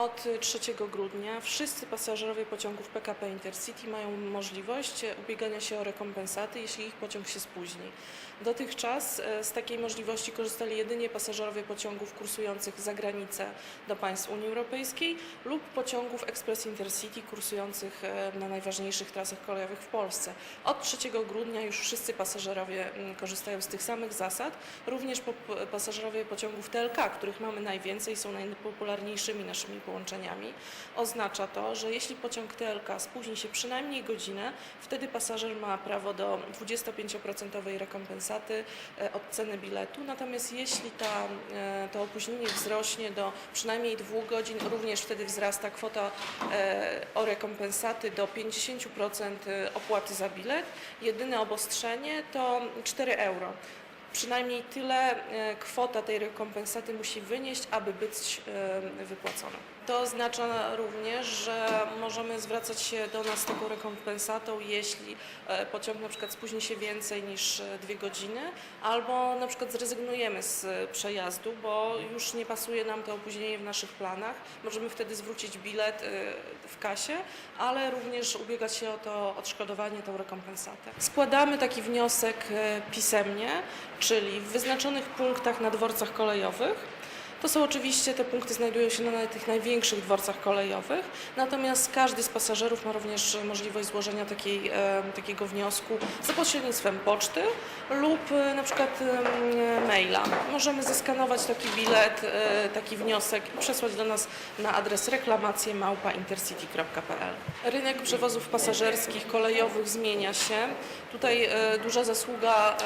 Od 3 grudnia wszyscy pasażerowie pociągów PKP Intercity mają możliwość e, ubiegania się o rekompensaty, jeśli ich pociąg się spóźni. Dotychczas e, z takiej możliwości korzystali jedynie pasażerowie pociągów kursujących za granicę do państw Unii Europejskiej lub pociągów Express Intercity kursujących e, na najważniejszych trasach kolejowych w Polsce. Od 3 grudnia już wszyscy pasażerowie korzystają z tych samych zasad, również pasażerowie pociągów TLK, których mamy najwięcej, są najpopularniejszymi naszymi połączeniami. Oznacza to, że jeśli pociąg TLK spóźni się przynajmniej godzinę, wtedy pasażer ma prawo do 25% rekompensaty e, od ceny biletu. Natomiast jeśli ta, e, to opóźnienie wzrośnie do przynajmniej dwóch godzin, również wtedy wzrasta kwota e, o rekompensaty do 50% opłaty za bilet. Jedyne obostrzenie to 4 euro. Przynajmniej tyle e, kwota tej rekompensaty musi wynieść, aby być e, wypłacona. To oznacza również, że możemy zwracać się do nas z taką rekompensatą, jeśli e, pociąg na przykład spóźni się więcej niż dwie godziny, albo na przykład zrezygnujemy z przejazdu, bo już nie pasuje nam to opóźnienie w naszych planach. Możemy wtedy zwrócić bilet w kasie, ale również ubiegać się o to odszkodowanie, tą rekompensatę. Składamy taki wniosek pisemnie, czyli w wyznaczonych punktach na dworcach kolejowych. To są oczywiście, te punkty znajdują się na tych największych dworcach kolejowych, natomiast każdy z pasażerów ma również możliwość złożenia takiej, takiego wniosku za pośrednictwem poczty lub e, na przykład maila. Możemy zeskanować taki bilet, e, taki wniosek i przesłać do nas na adres reklamacje małpaintercity.pl. Rynek przewozów pasażerskich, kolejowych zmienia się. Tutaj e, duża zasługa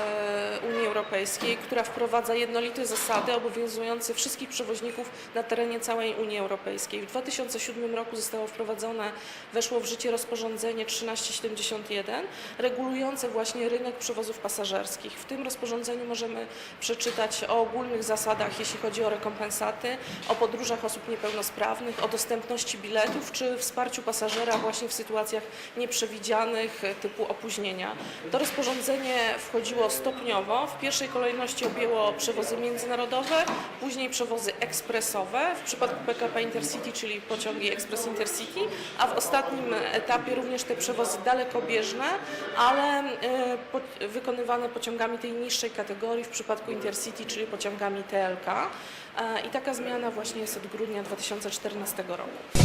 Unii Europejskiej, która wprowadza jednolite zasady obowiązujące wszystkich przewoźników na terenie całej Unii Europejskiej. W 2007 roku zostało wprowadzone, weszło w życie rozporządzenie 1371 regulujące właśnie rynek przewozów pasażerskich. W tym rozporządzeniu możemy przeczytać o ogólnych zasadach, jeśli chodzi o rekompensaty, o podróżach osób niepełnosprawnych, o dostępności biletów czy wsparciu pasażera właśnie w sytuacjach nieprzewidzianych typu opóźnienia. To rozporządzenie wchodziło stopniowo. W pierwszej kolejności objęło przewozy międzynarodowe, później przewozy ekspresowe w przypadku PKP Intercity, czyli pociągi Express Intercity, a w ostatnim etapie również te przewozy dalekobieżne, ale e, wykonywane pociągami tej niższej kategorii w przypadku Intercity, czyli pociągami TLK. E, I taka zmiana właśnie jest od grudnia 2014 roku.